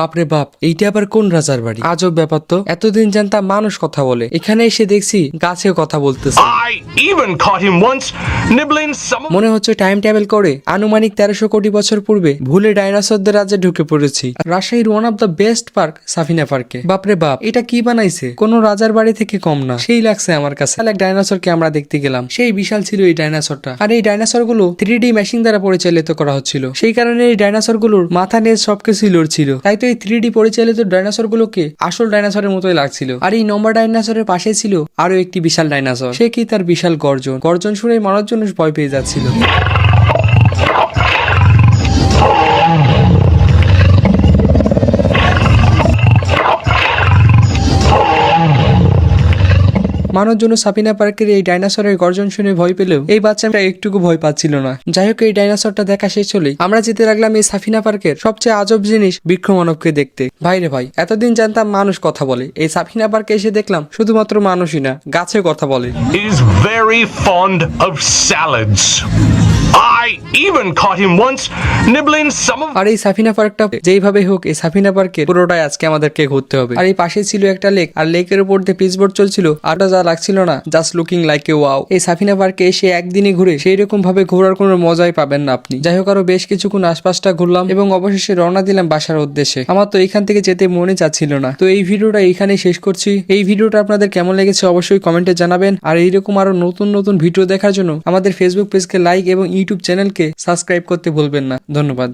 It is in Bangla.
বাপরে বাপ এইটা আবার কোন রাজার বাড়ি? আজব ব্যাপার তো। এতদিন জানতাম মানুষ কথা বলে। এখানে এসে দেখছি গাছেও কথা বলতেছে। মনে হচ্ছে টাইম ট্রাভেল করে। আনুমানিক তেরোশো কোটি বছর পূর্বে ভুলে ডাইনোসরদের রাজ্যে ঢুকে পড়েছি। রাজশাহীর one of the best park Safina পার্কে বাপরে বাপ এটা কি বানাইছে? কোন রাজার বাড়ি থেকে কম না। সেই লাগছে আমার কাছে। এক ডাইনোসরকে আমরা দেখতে গেলাম। সেই বিশাল ছিল এই ডাইনোসরটা আর এই ডাইনোসরগুলো থ্রি ডি মেশিন দ্বারা পরিচালিত করা হচ্ছিল। সেই কারণে এই ডাইনোসরগুলোর মাথা নিয়ে সবকিছু লড়ছিল। তাই তো এই থ্রি ডি পরিচালিত ডাইনোসর গুলোকে আসল ডাইনোসরের মতোই লাগছিল। আর এই নম্বর ডাইনোসরের পাশে ছিল আরও একটি বিশাল ডাইনোসর। সে কি তার বিশাল গর্জন? গর্জন শুনে মানুষজন ভয় পেয়ে যাচ্ছিল। মানুষজন সাপিনা পার্কের এই ডাইনাসরের গর্জন শুনে ভয় পেলেও এই বাচ্চাটা একটুকু ভয় পাচ্ছিল না। যাই হোক এই ডাইনাসরটা দেখা শেষ হলেই আমরা যেতে লাগলাম এই সাফিনা পার্কের সবচেয়ে আজব জিনিস বৃক্ষ মানবকে দেখতে ভাইরে ভাই, এতদিন জানতাম মানুষ কথা বলে। এই সাফিনা পার্কে এসে দেখলাম শুধুমাত্র মানুষই না, গাছে কথা বলে। Is very fond of salads. I even caught him once nibbling some of আর এই সাফিনা পার্কটা যেইভাবে হোক, এই সাফিনা পার্কে পুরোটাই আজকে আমাদেরকে ঘুরতে হবে। আর এই পাশে ছিল একটা লেক আর লেকের উপর দিয়ে পিচবোর্ড চলছিল, আর যা লাগছিল না just looking like a wow এই সাফিনা পার্কে এসে একদিনই ঘুরে সেই রকম ভাবে ঘোরার কোনো মজাই পাবেন না আপনি। যাই হোক, আরও বেশ কিছুক্ষণ আশপাশটা ঘুরলাম এবং অবশেষে রওনা দিলাম বাসার উদ্দেশ্যে। আমার তো এখান থেকে যেতে মনে চাচ্ছিল না। তো এই ভিডিওটা এইখানেই শেষ করছি। এই ভিডিওটা আপনাদের কেমন লেগেছে অবশ্যই কমেন্টে জানাবেন। আর এইরকম আরও নতুন নতুন ভিডিও দেখার জন্য আমাদের ফেসবুক পেজকে লাইক এবং ইউটিউব চ্যানেলকে সাবস্ক্রাইব করতে ভুলবেন না। ধন্যবাদ।